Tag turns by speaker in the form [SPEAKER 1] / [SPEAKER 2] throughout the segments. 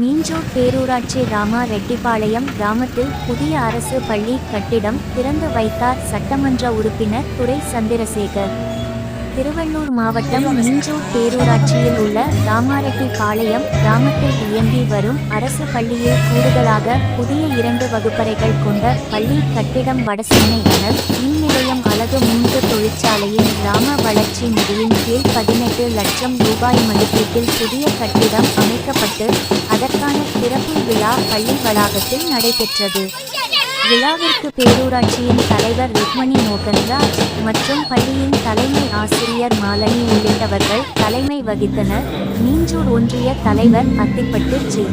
[SPEAKER 1] மீஞ்சூர் பேரூராட்சி ராமா ரெட்டிப்பாளையம் கிராமத்தில் புதிய அரசு பள்ளி கட்டிடம் திறந்து வைத்தார் சட்டமன்ற உறுப்பினர் துரை சந்திரசேகர். திருவள்ளூர் மாவட்டம் மீஞ்சூர் பேரூராட்சியில் உள்ள ராமாரெட்டிப்பாளையம் கிராமத்தில் இயங்கி வரும் அரசு பள்ளியில் கூடுதலாக புதிய இரண்டு வகுப்பறைகள் கொண்ட பள்ளி கட்டிடம் வடசென்னை அனல் மின் நிலையம் அலகு மூன்று தொழிற்சாலையின் கிராம வளர்ச்சி நிதியின் கீழ் பதினெட்டு லட்சம் ரூபாய் மதிப்பீட்டில் புதிய கட்டிடம் அமைக்கப்பட்டு அதற்கான திறப்பு விழா பள்ளி வளாகத்தில் நடைபெற்றது. விழாவிற்கு பேரூராட்சியின் தலைவர் ருக்மணி மோகன்ராஜ் மற்றும் பள்ளியின் தலைமை ஆசிரியர் மாலனி உள்ளிட்டவர்கள் தலைமை வகித்தனர். மீஞ்சூர் ஒன்றிய தலைவர் அத்திப்பட்டு ஜி.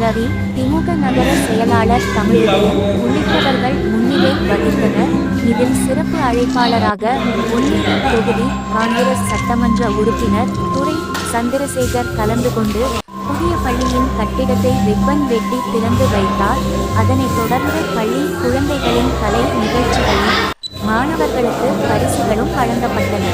[SPEAKER 1] ரவி திமுக நகர செயலாளர் தமிழ்வன் உள்ளிட்டவர்கள் முன்னிலை வகித்தனர். இதில் சிறப்பு அழைப்பாளராக ஒன்றிய தொகுதி காங்கிரஸ் சட்டமன்ற உறுப்பினர் துரை சந்திரசேகர் கலந்து கொண்டு புதிய பள்ளியின் கட்டிடத்தை ரிப்பன் வெட்டி திறந்து வைத்தார். அதனைத் தொடர்ந்து பள்ளி குழந்தைகளின் கலை நிகழ்ச்சிகளும் மாணவர்களுக்கு பரிசுகளும் வழங்கப்பட்டன.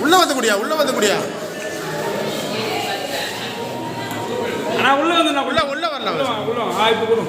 [SPEAKER 2] உள்ள வந்து முடியா உள்ள வந்து முடியா
[SPEAKER 3] அண்ணா உள்ள வந்து நான்
[SPEAKER 2] உள்ள
[SPEAKER 3] உள்ள
[SPEAKER 2] வரலாம்.
[SPEAKER 3] உள்ள. ஆ இப்போ கொடு.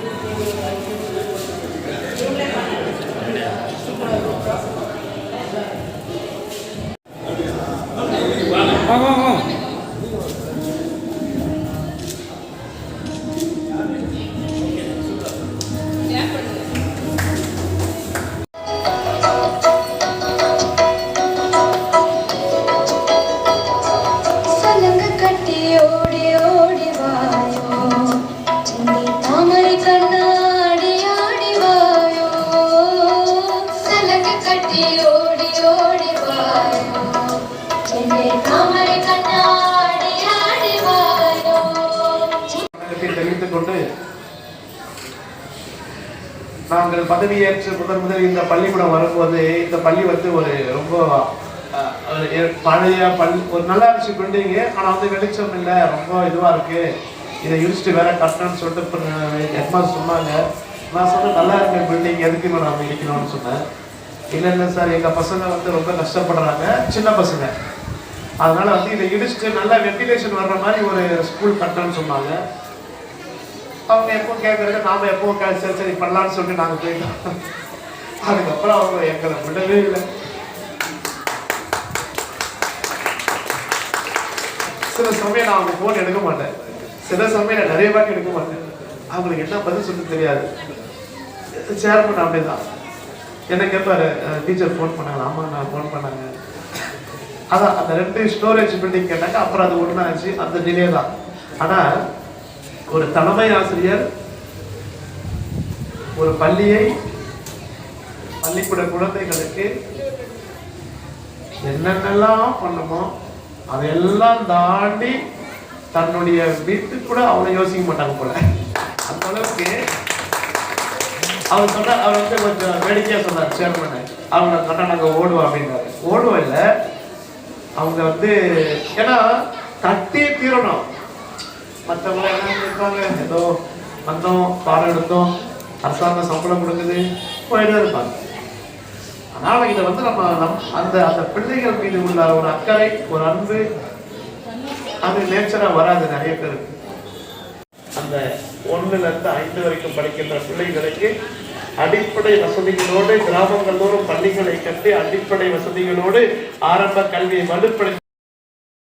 [SPEAKER 4] நாங்கள் பதவியேற்று முதன் முதல் இந்த பள்ளிக்கூடம் வரும்போது இந்த பள்ளி வந்து ஒரு ரொம்ப பழைய பள்ளி ஒரு நல்லா இருந்துச்சு பில்டிங்கு ஆனால் வந்து வெளிச்சம் இல்லை ரொம்ப இதுவாக இருக்கு. இதை யூனிவர்சிட்டி வேற கட்டணும்னு சொல்லிட்டு ஹெட்மாஸ்டர் சொன்னாங்க. நான் சொன்னேன் நல்லா இருக்க பில்டிங் எதுக்கு நம்ம இடிக்கணும்னு சொன்னேன். என்னென்ன சார். எங்கள் பசங்க வந்து ரொம்ப கஷ்டப்படுறாங்க. சின்ன பசங்க. அதனால் வந்து இதை இடிச்சுட்டு நல்லா வெண்டிலேஷன் வர்ற மாதிரி ஒரு ஸ்கூல் கட்டணும்னு சொன்னாங்க. அவங்க எப்போ கேட்குறது நாம் எப்போ கே- சரி சரி பண்ணலான்னு சொல்லிட்டு நாங்கள் போயிட்டோம். அதுக்கப்புறம் அவங்க எங்களை விடவே இல்லை. சில சமயம் நான் அவங்க ஃபோன் எடுக்க மாட்டேன். சில சமயம் நான் நிறைய வாட்டி எடுக்க மாட்டேன். அவங்களுக்கு என்ன பதில் சொல்ல தெரியாது. சேர்மன் அப்படிதான். என்ன கேட்பாரு டீச்சர் ஃபோன் பண்ணாங்க ஆமா நான் ஃபோன் பண்ணாங்க. அதான் அந்த ரெண்டு ஸ்டோரேஜ் பில்டிங் கேட்டாங்க அப்புறம் அது ஒன்றாச்சு அந்த நிலையை தான். ஆனால் ஒரு தலைமை ஆசிரியர் ஒரு பள்ளியை பள்ளிக்கூட குழந்தைகளுக்கு என்னென்னலாம் பண்ணுமோ அதையெல்லாம் தாண்டி தன்னுடைய வீட்டுக்கு கூட அவனை யோசிக்க மாட்டாங்க போல. அந்த அளவுக்கு அவர் சொன்னார் அவர் வந்து கொஞ்சம் வேடிக்கையாக சொன்னார் சேர்மனு அவங்க சொன்னால் நாங்கள் ஓடுவோம் அப்படின்னாரு. ஓடுவோம் இல்லை அவங்க வந்து ஏன்னா தட்டி தீரணும். மற்றவங்க என்ன இருப்பாங்க. ஏதோ வந்தோம் பாடம் எடுத்தோம் அரசாங்கம் சம்பளம் கொடுக்குது போயிட்டே இருப்பாங்க. அதனால் இதை வந்து நம்ம நம் அந்த அந்த பிள்ளைகள் மீது உள்ள ஒரு அக்கறை ஒரு அன்பு அது நேச்சராக வராது நிறைய பேருக்கு. அந்த ஒன்றிலிருந்து இருந்து ஐந்து வரைக்கும் படிக்கின்ற பிள்ளைகளுக்கு அடிப்படை வசதிகளோடு கிராமங்கள் தோறும் பள்ளிகளை கட்டி அடிப்படை வசதிகளோடு ஆரம்ப கல்வியை வலுப்படுத்தி